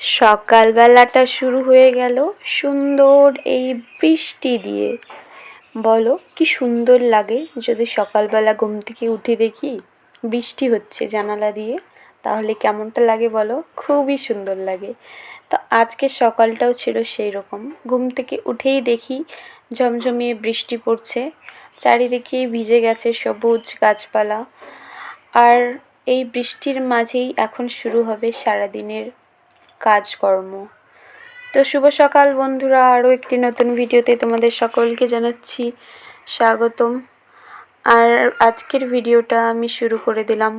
সকালবেলাটা শুরু হয়ে গেল সুন্দর এই বৃষ্টি দিয়ে। বলো, কি সুন্দর লাগে যদি সকালবেলা ঘুম থেকে উঠে দেখি বৃষ্টি হচ্ছে জানালা দিয়ে, তাহলে কেমনটা লাগে বলো? খুবই সুন্দর লাগে। তো আজকে সকালটাও ছিল সেই রকম। ঘুম থেকে উঠেই দেখি ঝমঝমিয়ে বৃষ্টি পড়ছে, চারিদিকে ভিজে গেছে সবুজ গাছপালা। আর এই বৃষ্টির মাঝেই এখন শুরু হবে সারাদিনের কাজকর্ম। তো শুভ সকাল বন্ধুরা, আরও একটি নতুন ভিডিওতে তোমাদের সকলকে জানাচ্ছি স্বাগতম। আর আজকের ভিডিওটা আমি শুরু করে দিলাম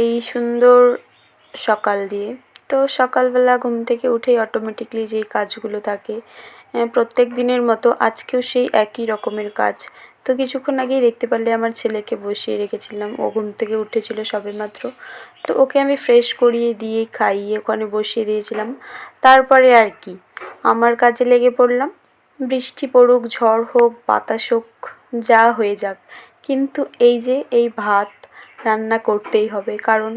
এই সুন্দর সকাল দিয়ে। তো সকালবেলা ঘুম থেকে উঠেই অটোমেটিকলি যেই কাজগুলো থাকে প্রত্যেক দিনের মতো আজকেও সেই একই রকমের কাজ। তো কিছুক্ষণ আগেই দেখতে পারলে আমার ছেলেকে বসিয়ে রেখেছিলাম। ও ঘুম থেকে উঠেছিল সবেমাত্র। তো ওকে আমি ফ্রেশ করিয়ে দিয়ে খাইয়ে ওখানে বসিয়ে দিয়েছিলাম। তারপরে আর কি, আমার কাজে লেগে পড়লাম। বৃষ্টি পড়ুক, ঝড় হোক, বাতাস হোক, যা হয়ে যাক। কিন্তু এই যে এই ভাত রান্না করতেই হবে, কারণ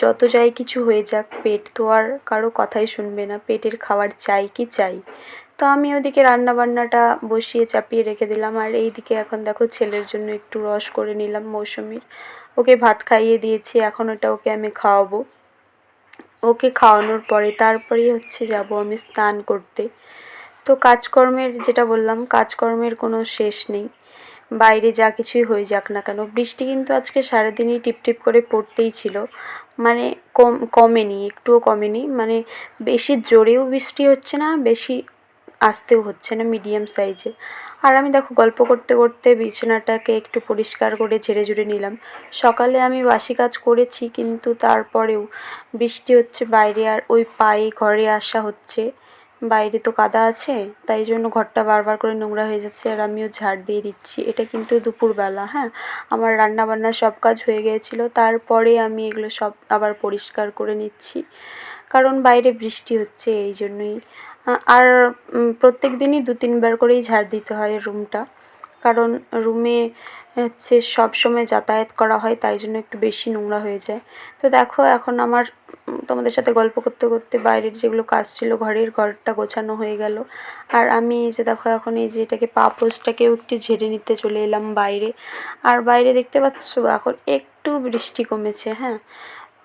যত যাই কিছু হয়ে যাক, পেট তো আর কারও কথাই শুনবে না। পেটের খাবার চাই কি চাই? তো আমি ওদিকে রান্না বান্নাটা বসিয়ে চাপিয়ে রেখে দিলাম। আর এই দিকে এখন দেখো ছেলের জন্য একটু রস করে নিলাম মৌসুমির। ওকে ভাত খাইয়ে দিয়েছি, এখন ওটা ওকে আমি খাওয়াবো। ওকে খাওয়ানোর পরে তারপরেই হচ্ছে যাব আমি স্নান করতে। তো কাজকর্মের যেটা বললাম, কাজকর্মের কোনো শেষ নেই। বাইরে যা কিছুই হয়ে যাক না কেন, বৃষ্টি কিন্তু আজকে সারাদিনই টিপটিপ করে পড়তেই ছিল। মানে কম, কমেনি, একটুও কমেনি। মানে বেশি জোরেও বৃষ্টি হচ্ছে না, বেশি আসতেও হচ্ছে না মিডিয়াম সাইজের আর আমি দেখো গল্প করতে করতে বিছানাটাকে একটু পরিষ্কার করে ঝেড়ে ঝুড়ে নিলাম। সকালে আমি বাসি কাজ করেছি, কিন্তু তারপরেও বৃষ্টি হচ্ছে বাইরে আর ওই পায়ে ঘরে আসা হচ্ছে। বাইরে তো কাদা আছে, তাই জন্য ঘরটা বারবার করে নোংরা হয়ে যাচ্ছে আর আমিও ঝাড় দিয়ে দিচ্ছি। এটা কিন্তু দুপুরবেলা হ্যাঁ? আমার রান্না বান্না সব কাজ হয়ে গিয়েছিল, তারপরে আমি এগুলো সব আবার পরিষ্কার করে নিচ্ছি। কারণ বাইরে বৃষ্টি হচ্ছে, এই জন্যই। আর প্রত্যেক দিনই দু তিনবার করেই ঝাড় দিতে হয় রুমটা। কারণ রুমে, হচ্ছে, সব সময় যাতায়াত করা হয়, তাই জন্য একটু বেশি নোংরা হয়ে যায়। তো দেখো, এখন আমার তোমাদের সাথে গল্প করতে করতে বাইরের যেগুলো কাজ ছিল, ঘরের ঘরটা গোছানো হয়ে গেল। আর আমি যে দেখো, এখন এই যে এটাকে পা পোস্টটাকেও একটু ঝেড়ে নিতে চলে এলাম বাইরে। আর বাইরে দেখতে পাচ্ছ, এখন একটু বৃষ্টি কমেছে হ্যাঁ?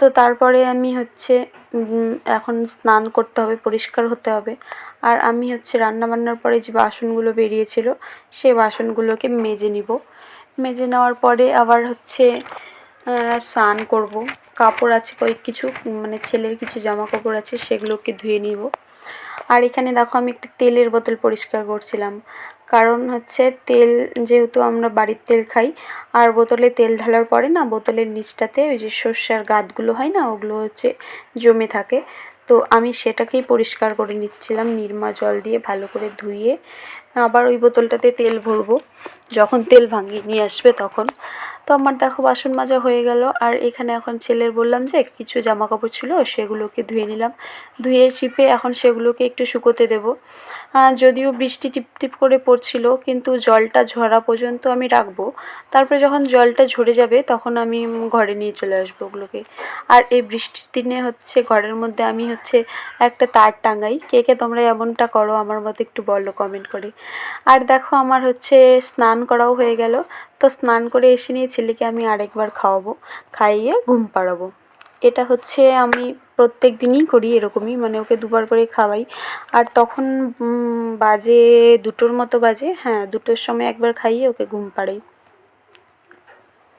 তো তারপরে আমি হচ্ছে এখন স্নান করতে হবে, পরিষ্কার হতে হবে। আর আমি হচ্ছে রান্না বান্নার পরে যে বাসনগুলো বেরিয়েছিল সেই বাসনগুলোকে মেজে নিব। মেজে নেওয়ার পরে আবার হচ্ছে স্নান করব। কাপড় আছে কয়েক কিছু মানে ছেলের কিছু জামা কাপড় আছে, সেগুলোকে ধুয়ে নিব। আর এখানে দেখো আমি একটা তেলের বোতল পরিষ্কার করছিলাম। কারণ হচ্ছে তেল, যেহেতু আমরা বাড়ির তেল খাই, আর বোতলে তেল ঢালার পরে না, বোতলের নিচটাতে ওই যে সর্ষার গাছগুলো হয় না, ওগুলো হচ্ছে জমে থাকে। তো আমি সেটাকেই পরিষ্কার করে নিচ্ছিলাম, নির্মা জল দিয়ে ভালো করে ধুয়ে। আবার ওই বোতলটাতে তেল ভরবো, যখন তেল ভাঙিয়ে নিয়ে আসবে তখন। তো আমার দেখো বাসন মাজা হয়ে গেল। আর এখানে এখন ছেলের বললাম যে, কিছু জামা কাপড় ছিল, সেগুলোকে ধুয়ে নিলাম। ধুয়ে চিপে এখন সেগুলোকে একটু শুকোতে দেবো। যদিও বৃষ্টি টিপ টিপ করে পড়ছিল, কিন্তু জলটা ঝরা পর্যন্ত আমি রাখব। তারপরে যখন জলটা ঝরে যাবে, তখন আমি ঘরে নিয়ে চলে আসব ওগুলোকে। আর এই বৃষ্টির দিনে হচ্ছে, ঘরের মধ্যে আমি হচ্ছে একটা তার টাঙাই। কে কে তোমরা এমনটা করো, আমার মতো একটু বলো কমেন্ট করে। আর দেখো আমার হচ্ছে স্নান করাও হয়ে গেল। তো স্নান করে এসে নিয়ে ছেলেকে আমি আরেকবার খাওয়াবো, খাইয়ে ঘুম পাড়াবো। এটা হচ্ছে আমি প্রত্যেক দিনই করি এরকমই মানে ওকে দুবার করে খাওয়াই। আর তখন বাজে দুটোর মতো বাজে হ্যাঁ দুটোর সময় একবার খাইয়ে ওকে ঘুম পাড়াই।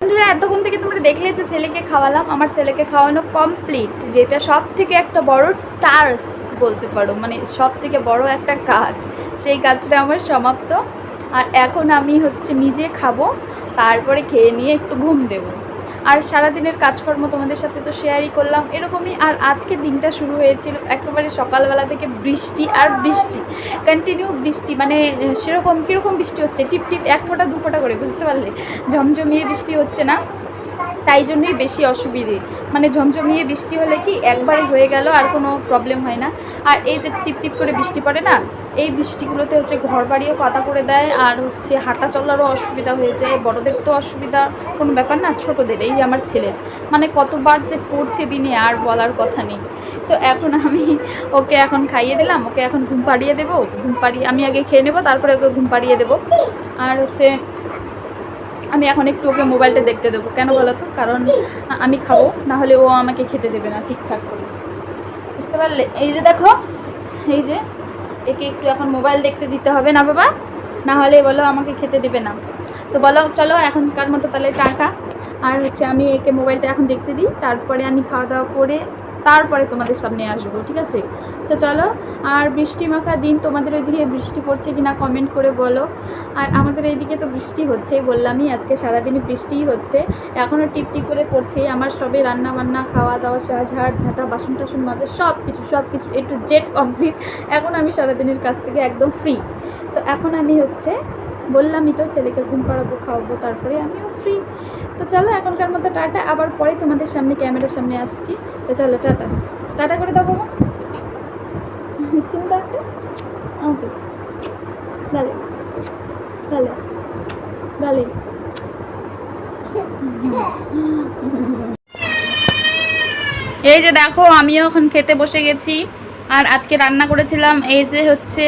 বন্ধুরা, এতক্ষণ থেকে তোমরা দেখলে যে ছেলেকে খাওয়ালাম, আমার ছেলেকে খাওয়ানো কমপ্লিট যেটা সব থেকে একটা বড় টাস্ক বলতে পারো মানে সব থেকে বড় একটা কাজ। সেই কাজটা আমার সমাপ্ত। আর এখন আমি হচ্ছে নিজে খাব, তারপরে খেয়ে নিয়ে একটু ঘুম দেবো। আর সারাদিনের কাজকর্ম তোমাদের সাথে তো শেয়ারই করলাম, এরকমই আর আজকে দিনটা শুরু হয়েছিল একেবারে সকালবেলা থেকে বৃষ্টি আর বৃষ্টি। কন্টিনিউ বৃষ্টি মানে সেরকম, কীরকম বৃষ্টি হচ্ছে? টিপ টিপ এক ফোঁটা, দু ফোঁটা করে, বুঝতে পারলে? ঝমঝমিয়ে বৃষ্টি হচ্ছে না? তাই জন্যই বেশি অসুবিধে। মানে ঝমঝমিয়ে বৃষ্টি হলে কি একবারে হয়ে গেল, আর কোনো প্রবলেম হয় না। আর এই যে টিপ টিপ করে বৃষ্টি পড়ে না, এই বৃষ্টিগুলোতে হচ্ছে ঘর বাড়িও পাতা করে দেয়, আর হচ্ছে হাঁটা চলারও অসুবিধা হয়ে যায়, বড়দের তো অসুবিধা কোনো ব্যাপার না, ছোটোদের, এই যে আমার ছেলের। মানে কতবার যে পড়ছে দিনে আর বলার কথা নেই। তো এখন আমি ওকে এখন খাইয়ে দিলাম, ওকে এখন ঘুম পাড়িয়ে দেবো, ঘুম পাড়িয়ে আমি আগে খেয়ে নেব, তারপরে ওকে ঘুম পাড়িয়ে দেবো। আর হচ্ছে আমি এখন একটু ওকে মোবাইলটা দেখতে দেবো। কেন বলো তো? কারণ আমি খাব না হলে ও আমাকে খেতে দেবে না ঠিকঠাক করে। বুঝতে পারলে? এই যে দেখো, এই যে, একে একটু এখন মোবাইল দেখতে দিতে হবে না বাবা? না হলে বলো আমাকে খেতে দেবে না। তো বলো, চলো, এখনকার মতো তাহলে টাকা আর হচ্ছে আমি একে মোবাইলটা এখন দেখতে দিই, তারপরে আমি খাওয়া দাওয়া করে তারপরে তোমাদের সামনে আসব, ঠিক আছে? তো চলো, আর বৃষ্টি মাখা দিন তোমাদের ওইদিকে বৃষ্টি পড়ছে কি না কমেন্ট করে বলো। আর আমাদের এইদিকে তো বৃষ্টি হচ্ছে বললামই, আজকে সারাদিনই বৃষ্টিই হচ্ছে। এখনও টিপ টিপ করে পড়ছে, আমার সবে রান্না বান্না খাওয়া দাওয়া ঝাড় ঝাঁটা বাসন টাসন মাজা সব কিছু সব কিছু এ টু জেড কমপ্লিট এখন আমি সারাদিনের কাছ থেকে একদম ফ্রি তো এখন আমি হচ্ছে, বললামই তো ছেলেকে ঘুম পাড়াবো, খাওয়াবো, তারপরে আমিও ফ্রি তো চলো, এখনকার মতো টাটা। আবার পরে তোমাদের সামনে, ক্যামেরার সামনে আসছি। তো চলো, টাটা। টাটা করে চুম দাও একটা ওকে গালে। গালে। গালে। এই যে দেখো, আমিও এখন খেতে বসে গেছি। আর আজকে রান্না করেছিলাম, এই যে হচ্ছে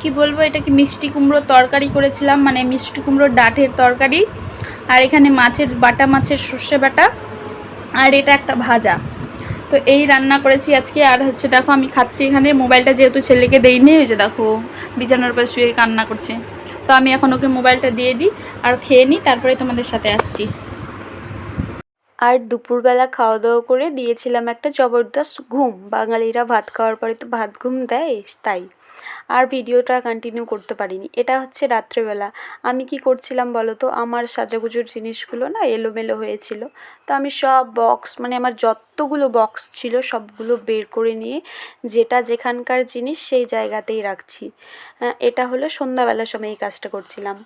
কি বলব, এটা কি মিষ্টি কুমড়োর তরকারি করেছিলাম মানে মিষ্টি কুমড়োর ডাঁটের তরকারি। আর এখানে মাছের বাটা, মাছের সর্ষে বাটা আর এটা একটা ভাজা। তো এই রান্না করেছি আজকে আর হচ্ছে দেখো আমি খাচ্ছি এখানে। মোবাইলটা যেহেতু ছেলেকে দেইনি ওই যে দেখো বিছানার উপর শুয়ে কান্না করছে। তো আমি এখন ওকে মোবাইলটা দিয়ে দিই আর খেয়ে নিই, তারপরে তোমাদের সাথে আসছি। আর দুপুরবেলা খাওয়া দাওয়া করে দিয়েছিলাম একটা জবরদস্ত ঘুম। বাঙালিরা ভাত খাওয়ার পরে তো ভাত ঘুম দেয়, তাই। ভিডিওটা কন্টিনিউ করতে পারিনি। এটা হচ্ছে রাত্রেবেলা। আমি কি করছিলাম বলো তো? আমার সাজাগুজোর জিনিসগুলো না এলোমেলো হয়েছিল। তো আমি সব বক্স মানে আমার যতগুলো বক্স ছিল সবগুলো বের করে নিয়ে যেটা যেখানকার জিনিস সেই জায়গাতেই রাখছি। এটা হলো সন্ধ্যাবেলার সময় এই কাজটা করছিলাম।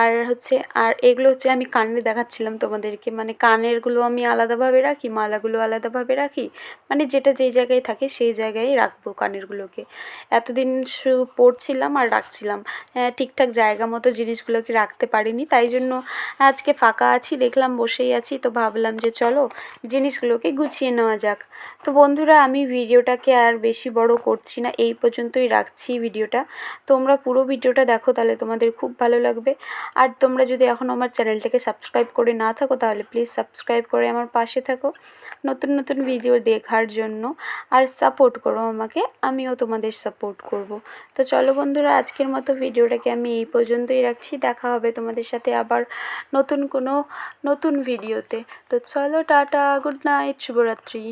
আর হচ্ছে, আর এগুলো হচ্ছে আমি কানে দেখাচ্ছিলাম তোমাদেরকে। মানে কানেরগুলো আমি আলাদাভাবে রাখি, মালাগুলো আলাদাভাবে রাখি। মানে যেটা যেই জায়গায় থাকে সেই জায়গায় রাখব কানেরগুলোকে। এতদিন শুধু পড়ছিলাম আর রাখছিলাম। ঠিকঠাক জায়গা মতো জিনিসগুলোকে রাখতে পারিনি, তাই জন্য আজকে ফাঁকা আছি, দেখলাম বসেই আছি, তো ভাবলাম যে চলো জিনিসগুলোকে গুছিয়ে নেওয়া যাক। তো বন্ধুরা, আমি ভিডিওটাকে আর বেশি বড় করছি না, এই পর্যন্তই রাখছি ভিডিওটা। তোমরা পুরো ভিডিওটা দেখো, তাহলে তোমাদের খুব ভালো লাগবে। আর তোমরা যদি এখন আমার চ্যানেলটাকে সাবস্ক্রাইব করে না থাকো, তাহলে প্লিজ সাবস্ক্রাইব করে আমার পাশে থাকো। নতুন নতুন ভিডিও দেখার জন্য আর সাপোর্ট করো আমাকে, আমিও তোমাদের সাপোর্ট করব। তো চলো বন্ধুরা, আজকের মতো ভিডিওটাকে আমি এই পর্যন্তই রাখছি। দেখা হবে তোমাদের সাথে আবার নতুন কোনো নতুন ভিডিওতে। তো চলো টাটা, গুড নাইট, শুভরাত্রি।